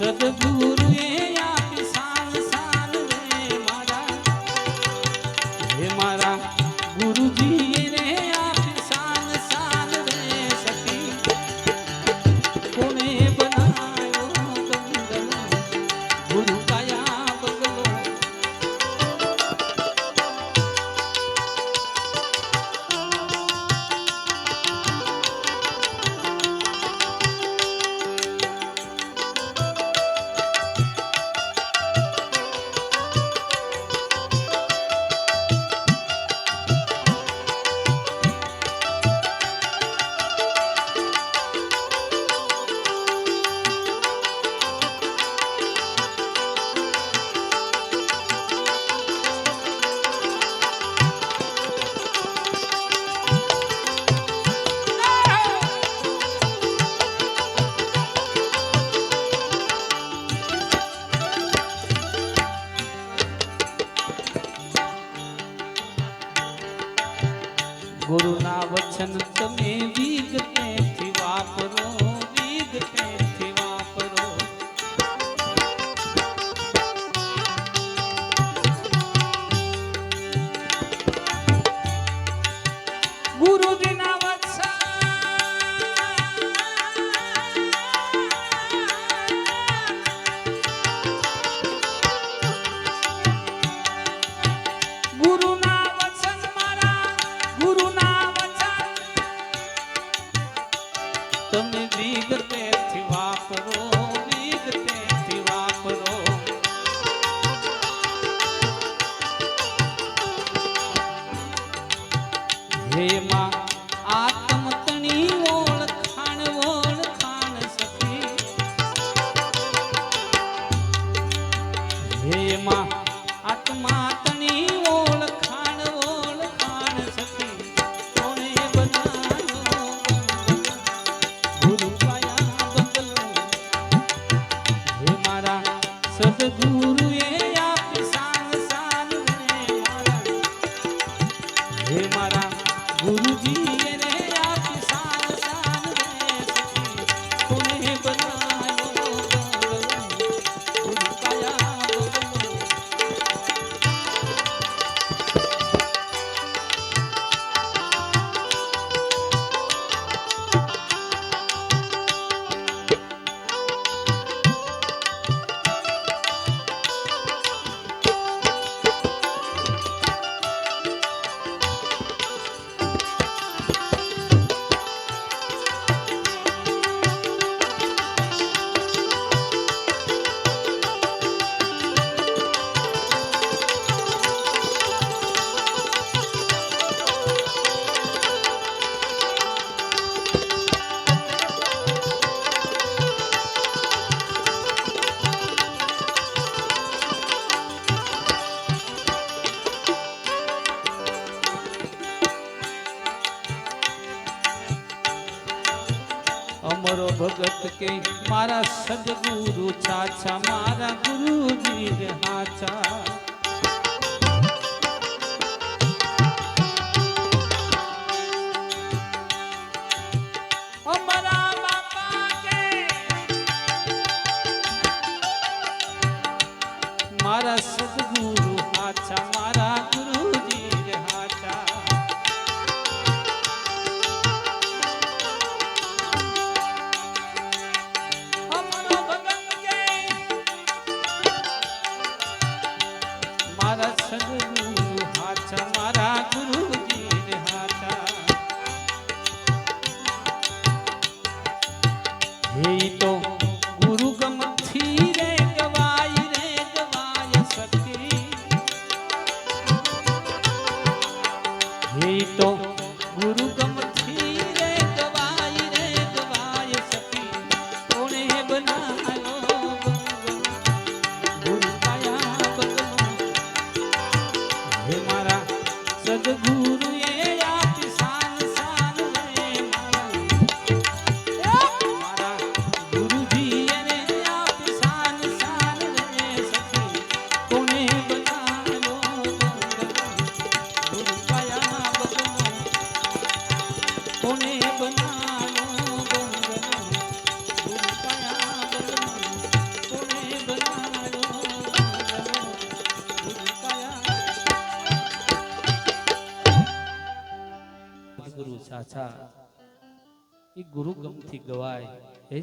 સદગુરુએ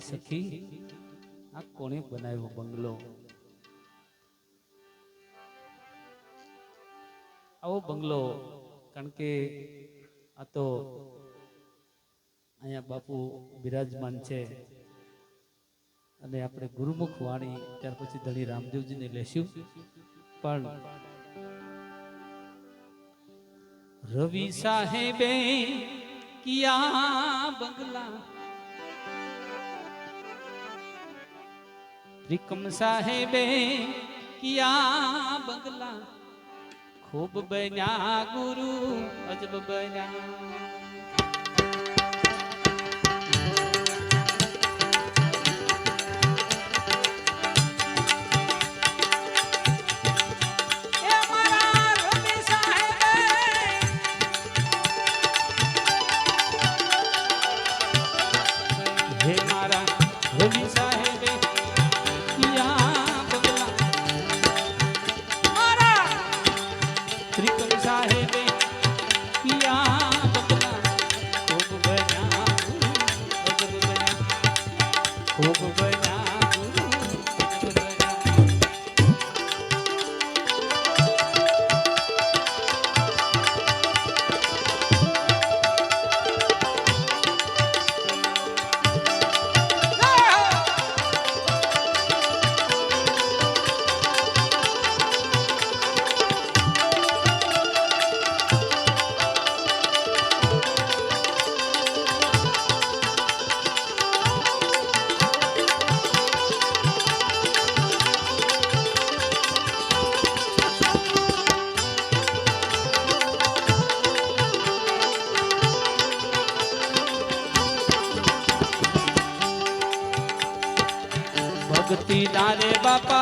સખી આ કોણે બનાવ્યો બંગલો? આવો બંગલો, કારણ કે આ તો અહીંયા બાપુ બિરાજમાન છે. અને આપણે ગુરુમુખ વાણી, ત્યાર પછી ધણી રામદેવજીને લેશું. પણ રવિ સાહેબે કિયા બંગલા વિક્રમ સાહેબે કિયા બગલા ખૂબ બન્યા ગુરુ અજબ બન્યા હે મારા હોલી রে বাপা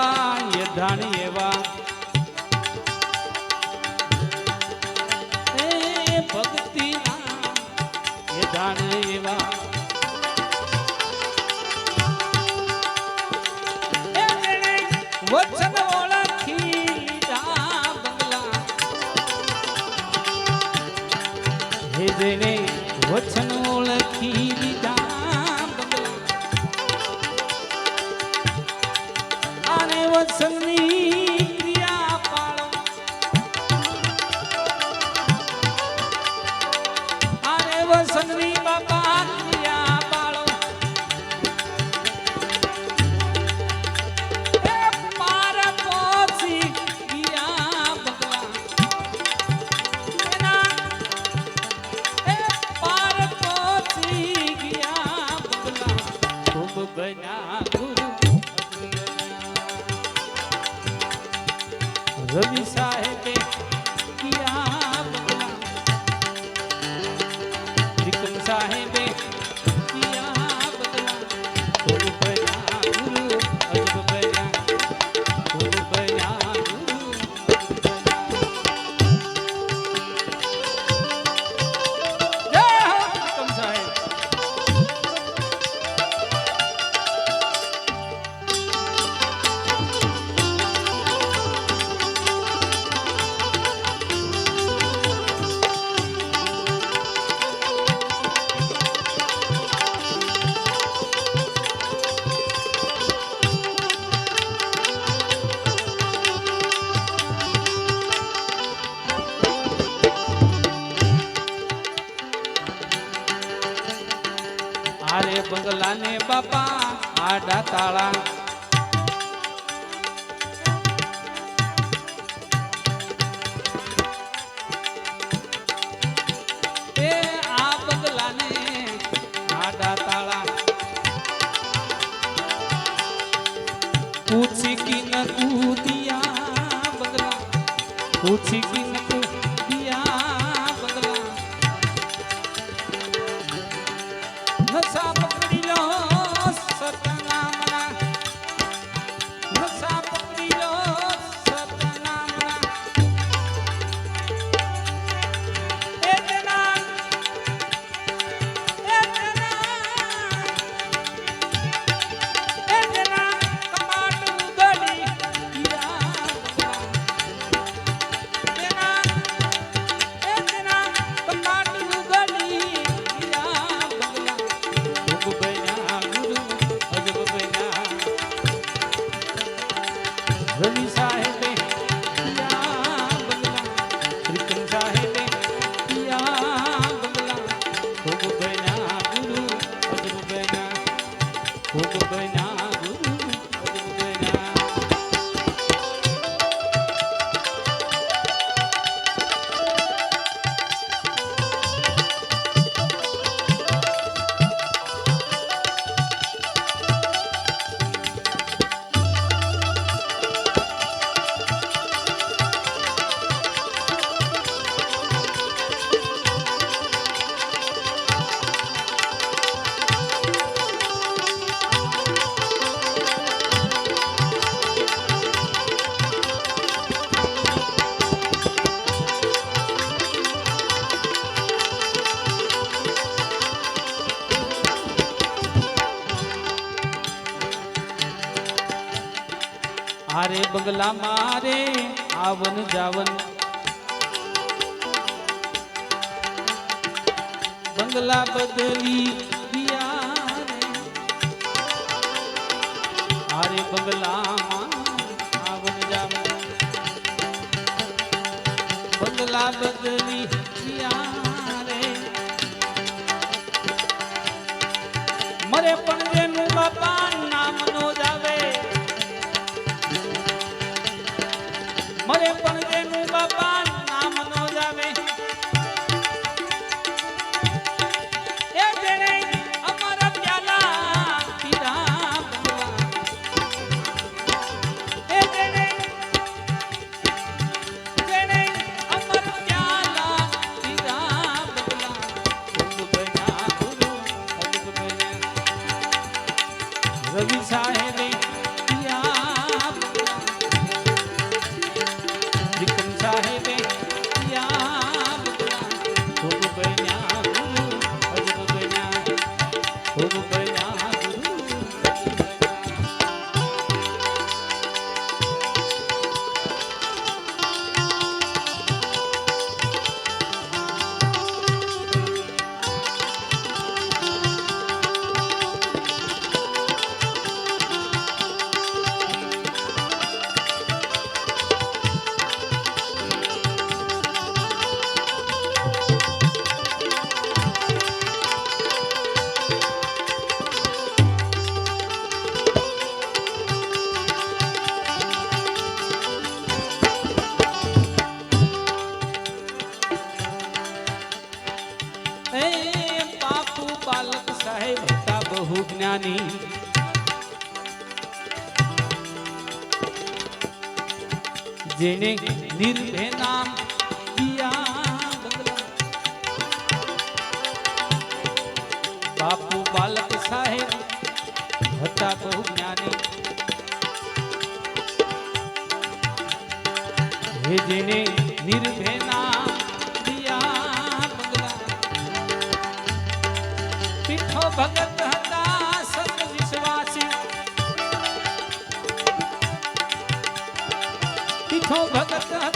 સાવન બંગલા બદલી હારે બંગલામાં આવન જાવન. બંગલા બદલી મરે પણ બાપા Oh, okay. जेने निर्भय नाम दिया बापू बालक साहेब, भट्टा बहु ज्ञानी। हे जेने निर्भय नाम दिया पिठो भगत Oh,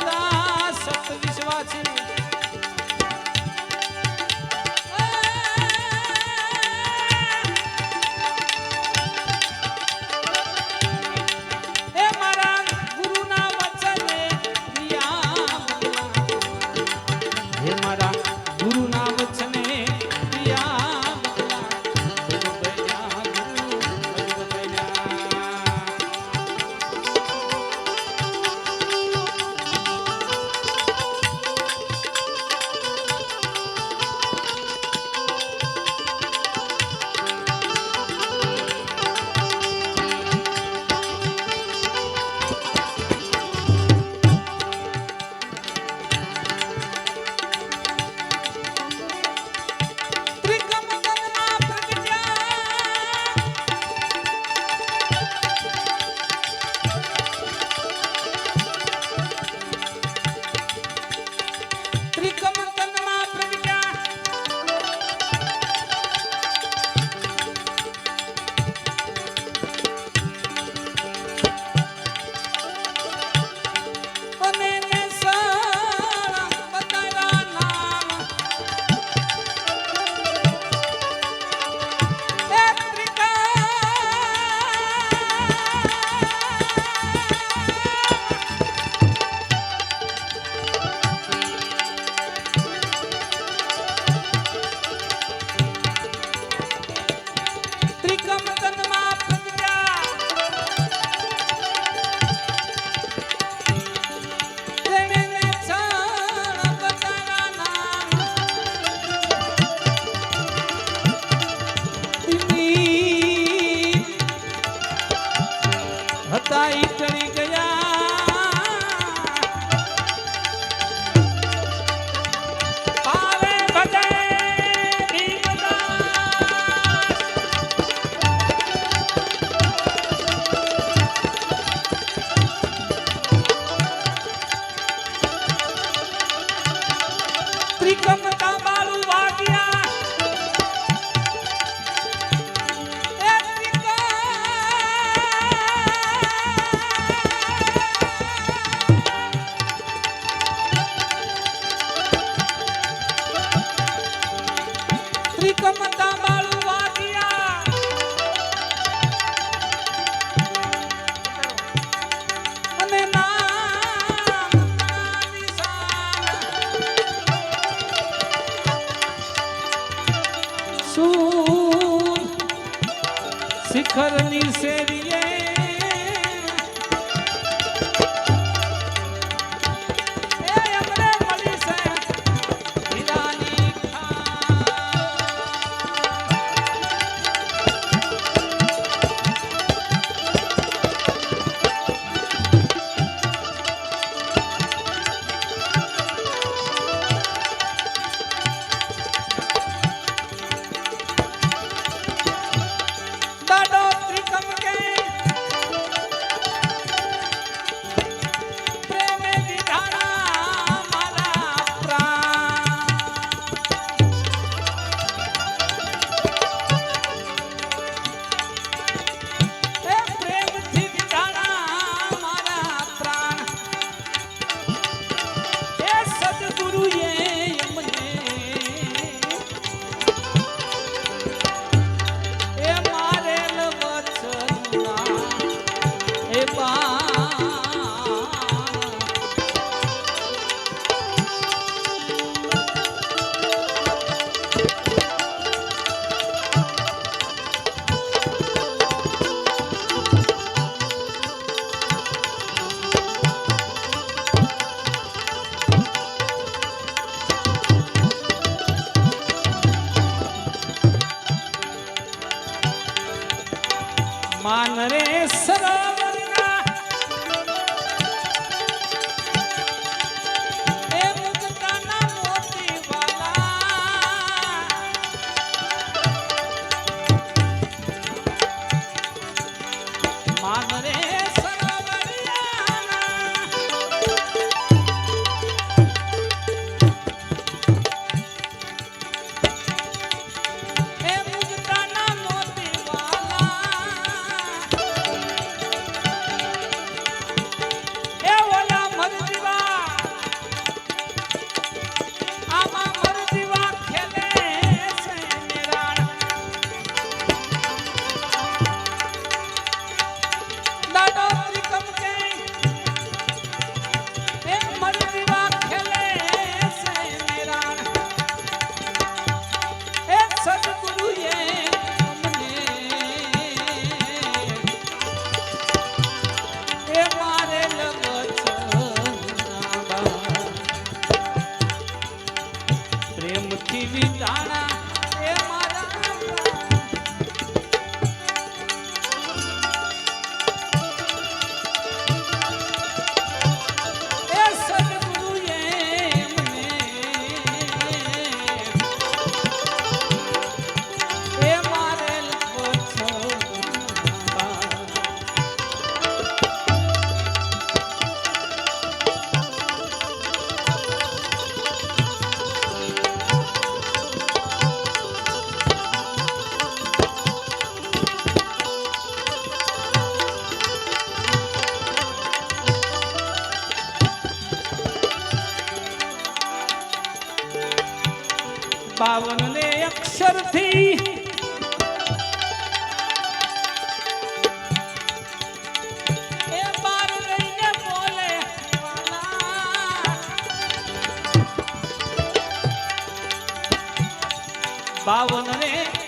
બાવન ને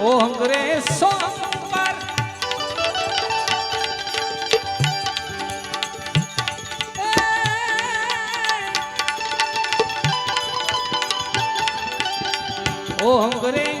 ઓમ રે સોમવાર ઓમ